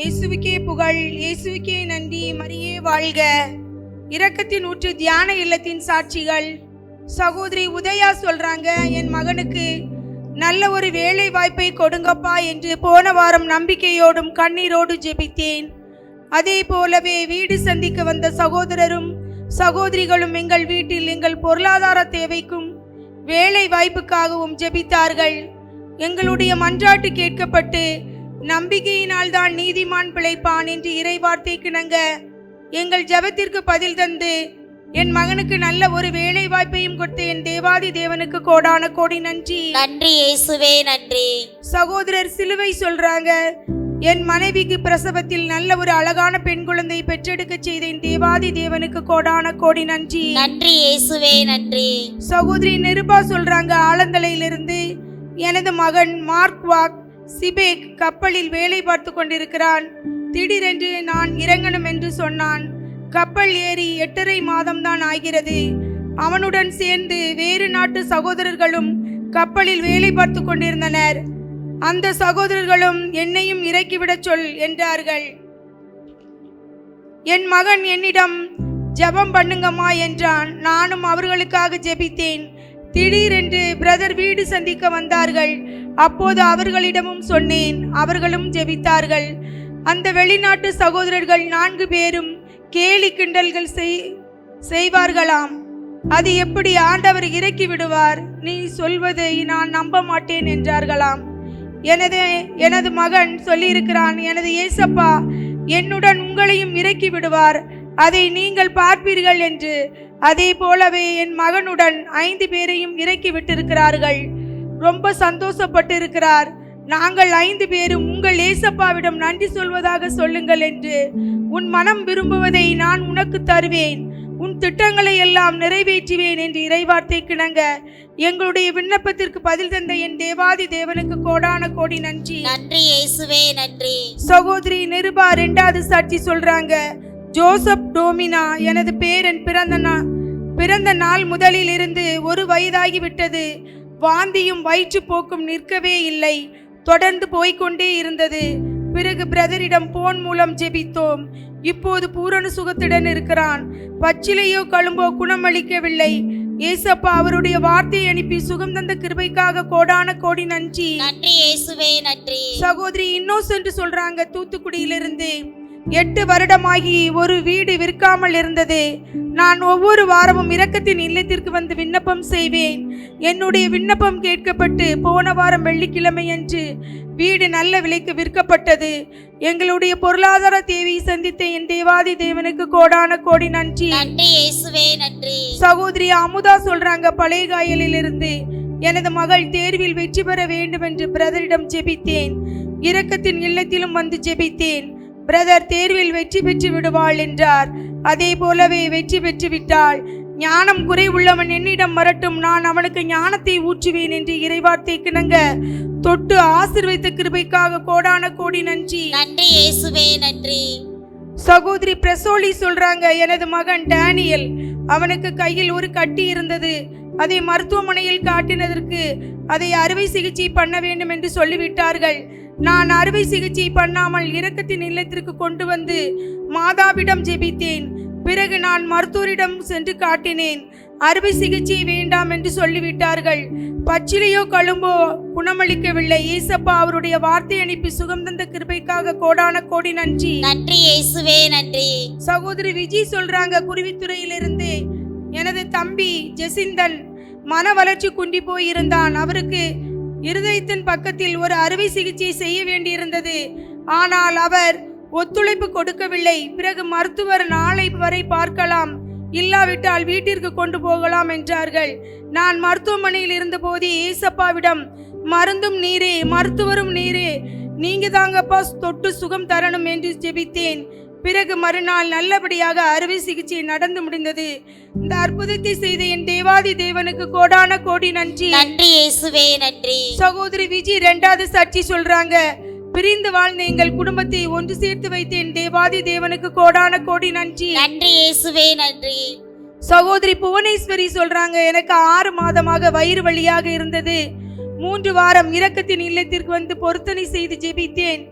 இயேசுவுக்கே புகழ் இயேசுவுக்கே நன்றி. மரியே வாழ்க. இரக்கத்தின் ஊற்று தியான இல்லத்தின் சாட்சிகள். சகோதரி உதயா சொல்றாங்க என் மகனுக்கு நல்ல ஒரு வேலை வாய்ப்பை கொடுங்கப்பா என்று போன வாரம் நம்பிக்கையோடும் கண்ணீரோடு ஜெபித்தேன். அதே போலவே வீடு சந்திக்க வந்த சகோதரரும் சகோதரிகளும் எங்கள் வீட்டில் எங்கள் பொருளாதார தேவைக்கும் வேலை வாய்ப்புக்காகவும் ஜெபித்தார்கள். எங்களுடைய மன்றாட்டு கேட்கப்பட்டு நம்பிக்கையினால் தான் நீதிமான் பிழைப்பான் என்று இறைவார்த்தை கிணங்க எங்கள் ஜெபத்திற்கு பதில் தந்து என் மகனுக்கு நல்ல ஒரு வேலை வாய்ப்பையும் கொடுத்த என் தேவாதி தேவனுக்கு கோடான கோடி நன்றி. நன்றி இயேசுவே நன்றி. சகோதரர் சிலுவை சொல்றாங்க என் மனைவிக்கு பிரசவத்தில் நல்ல ஒரு அழகான பெண் குழந்தை பெற்றெடுக்க செய்த என் தேவாதி தேவனுக்கு கோடான கோடி நன்றி. நன்றி இயேசுவே நன்றி. சகோதரி நிருபா சொல்றாங்க ஆலந்தலையிலிருந்து எனது மகன் மார்க் வாக் சிபேக் கப்பலில் வேலை பார்த்து கொண்டிருக்கிறான். திடீரென்று நான் இறங்கணும் என்று சொன்னான். கப்பல் ஏறி எட்டரை மாதம்தான் ஆகிறது. அவனுடன் சேர்ந்து வேறு நாட்டு சகோதரர்களும் கப்பலில் வேலை பார்த்து கொண்டிருந்தனர். அந்த சகோதரர்களும் என்னையும் இறக்கிவிடச் சொல் என்றார்கள். என் மகன் என்னிடம் ஜெபம் பண்ணுங்கம்மா என்றான். நானும் அவர்களுக்காக ஜெபித்தேன். திடீரென்று பிரதர் வீடு சந்திக்க வந்தார்கள். அப்போது அவர்களிடமும் சொன்னேன் அவர்களும் ஜெபித்தார்கள். அந்த வெளிநாட்டு சகோதரர்கள் நான்கு பேரும் கேலி கிண்டல்கள் செய் செய்வார்களாம். அது எப்படி ஆண்டவர் இறக்கி விடுவார்? நீ சொல்வதை நான் நம்ப மாட்டேன் என்றார்களாம். எனது எனது மகன் சொல்லியிருக்கிறான் எனது ஏசப்பா என்னுடன் உங்களையும் இறக்கி விடுவார். அதை நீங்கள் பார்ப்பீர்கள் என்று அதே போலவே என் மகனுடன் ஐந்து பேரையும் இறக்கி விட்டிருக்கிறார்கள். ரொம்ப சந்தோஷப்பட்டிருக்கிறார். நாங்கள் ஐந்து பேரும் உங்கள் ஏசப்பாவிடம் நன்றி சொல்வதாக சொல்லுங்கள் என்று உன் மனம் விரும்புவதை நான் உனக்கு தருவேன். உன் திட்டங்களை எல்லாம் நிறைவேற்றுவேன் என்று இறைவார்த்தை கிணங்க எங்களுடைய விண்ணப்பத்திற்கு பதில் தந்த என் தேவாதி தேவனுக்கு கோடான கோடி நன்றி. நன்றி இயேசுவே நன்றி. சகோதரி நிருபா ரெண்டாவது சாட்சி சொல்றாங்க. ஜோசப் டோமினா எனது பேரன் பிறந்த நா பிறந்த நாள் முதலில் இருந்து ஒரு வயதாகி விட்டது வாந்தியும் வயிற்றுப்போக்கும் நிற்கவே இல்லை. தொடர்ந்து போய்க்கொண்டே இருந்தது. பிறகு பிரதரிடம் போன் மூலம் ஜெபித்தோம். இப்போது பூரண சுகத்துடன் இருக்கிறான். பச்சிலையோ கழும்போ குணமளிக்கவில்லை. ஏசப்பா அவருடைய வார்த்தையை அனுப்பி சுகம் தந்த கிருபைக்காக கோடான கோடி நன்றி. நன்றி இயேசுவே நன்றி. சகோதரி இன்னோசென்ட் சொல்றாங்க தூத்துக்குடியிலிருந்து. எட்டு வருடமாகி ஒரு வீடு விற்காமல் இருந்தது. நான் ஒவ்வொரு வாரமும் இரக்கத்தின் இல்லத்திற்கு வந்து விண்ணப்பம் செய்வேன். என்னுடைய விண்ணப்பம் கேட்கப்பட்டு போன வாரம் வெள்ளிக்கிழமை அன்று வீடு நல்ல விலைக்கு விற்கப்பட்டது. எங்களுடைய பொருளாதார தேவையை சந்தித்த என் தேவாதி தேவனுக்கு கோடான கோடி நன்றி. சகோதரி அமுதா சொல்றாங்க பழைய காயலிலிருந்து எனது மகள் தேர்வில் வெற்றி பெற வேண்டும் என்று பிரதரிடம் ஜெபித்தேன். இரக்கத்தின் இல்லத்திலும் வந்து ஜெபித்தேன். பிரதர் தேர்வில் வெற்றி பெற்று விடுவாள் என்றார். அதே போலவே வெற்றி பெற்று விட்டாள். ஞானம் குறைவுள்ளவன் என்னிடம் வரட்டும் நான் அவனுக்கு ஞானத்தை ஊற்றுவேன் என்று இறைவார்த்தை கிணங்க தொட்டு ஆசிர்வைத்த கிருபைக்காக கோடான கோடி நன்றி. நன்றி இயேசுவே நன்றி. சகோதரி பிரசோலி சொல்றாங்க எனது மகன் டேனியல் அவனுக்கு கையில் ஒரு கட்டி இருந்தது. அதை மருத்துவமனையில் காட்டினதற்கு அதை அறுவை சிகிச்சை பண்ண வேண்டும் என்று சொல்லிவிட்டார்கள். நான் அறுவை சிகிச்சை பண்ணாமல் இரக்கத்தின் இல்லத்திற்கு கொண்டு வந்து மாதாவிடம் ஜெபித்தேன். பிறகு நான் மருத்துவரிடம் சென்று காட்டினேன். அறுவை சிகிச்சை வேண்டாம் என்று சொல்லிவிட்டார்கள். பச்சிலையோ கழும்போ குணமளிக்கவில்லை. ஏசப்பா அவருடைய வார்த்தை அனுப்பி சுகம் தந்த கிருபைக்காக கோடான கோடி நன்றி. நன்றி இயேசுவே நன்றி. சகோதரி விஜய் சொல்றாங்க குருவித்துறையிலிருந்து. எனது தம்பி ஜெசிந்தன் மன வளர்ச்சி குண்டி போயிருந்தான். அவருக்கு இருதயத்தின் பக்கத்தில் ஒரு அறுவை சிகிச்சை செய்ய வேண்டியிருந்தது. ஆனால் அவர் ஒத்துழைப்பு கொடுக்கவில்லை. பிறகு மருத்துவர் நாளை வரை பார்க்கலாம். இல்லாவிட்டால் வீட்டிற்கு கொண்டு போகலாம் என்றார்கள். நான் மருத்துவமனையில் இருந்தபோது ஏசப்பாவிடம் மருந்தும் நீரே மருத்துவரும் நீரே. நீங்க தாங்கப்பா தொட்டு சுகம் தரணும் என்று ஜெபித்தேன். பிறகு மறுநாள் நல்லபடியாக அறுவை சிகிச்சை நடந்து முடிந்தது. இந்த அற்புதத்தை செய்த என் தேவாதி தேவனுக்கு கோடான கோடி நன்றி. நன்றி இயேசுவே நன்றி. சகோதரி விஜி ரெண்டாவது சாட்சி சொல்றாங்க. பிரிந்து வாழ்ந்த எங்கள் குடும்பத்தை ஒன்று சேர்த்து வைத்த என் தேவாதி தேவனுக்கு கோடான கோடி நன்றி. நன்றி இயேசுவே நன்றி. சகோதரி புவனேஸ்வரி சொல்றாங்க எனக்கு ஆறு மாதமாக வயிறு வலியாக இருந்தது. மூன்று வாரம் இரக்கத்தின் இல்லத்திற்கு வந்து பொருத்தனை செய்து ஜெபித்தேன்.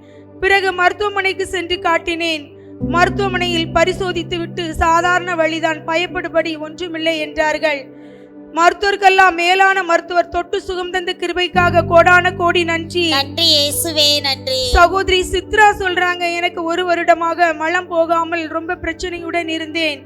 பிறகு மருத்துவமனைக்கு சென்று காட்டினேன். மருத்துவமனையில் பரிசோதித்துவிட்டு சாதாரண வழிதான் பயப்படுபடி ஒன்றுமில்லை என்றார்கள். மருத்துவர்க்கெல்லாம் மேலான மருத்துவர் தொட்டு சுகம் தந்த கிருபைக்காக கோடான கோடி நன்றி. நன்றி இயேசுவே நன்றி. சகோதரி சித்ரா சொல்றாங்க எனக்கு ஒரு வருடமாக மலம் போகாமல் ரொம்ப பிரச்சனையுடன் இருந்தேன்.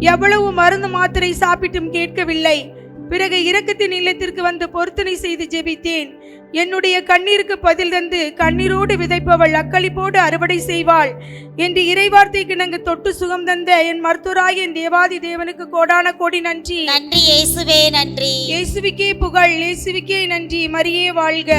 எவ்வளவு மருந்து மாத்திரை சாப்பிட்டும் கேட்கவில்லை. பிறகு இரக்கத்தின் இல்லத்திற்கு வந்து பொருத்தனை செய்து ஜெபித்தேன். என்னுடைய கண்ணீருக்கு பதில் தந்து கண்ணீரோடு விதைப்பவள் அக்களிப்போடு அறுவடை செய்வாள். என்று இறைவார்த்தைக்கு நாங்கள் தொட்டு சுகம் தந்த என் மருத்துவராய் என் தேவாதி தேவனுக்கு கோடான கோடி நன்றி. நன்றி இயேசுவே நன்றி. இயேசுவிக்கே புகழ் இயேசுவிக்கே நன்றி. மரியே வாழ்க.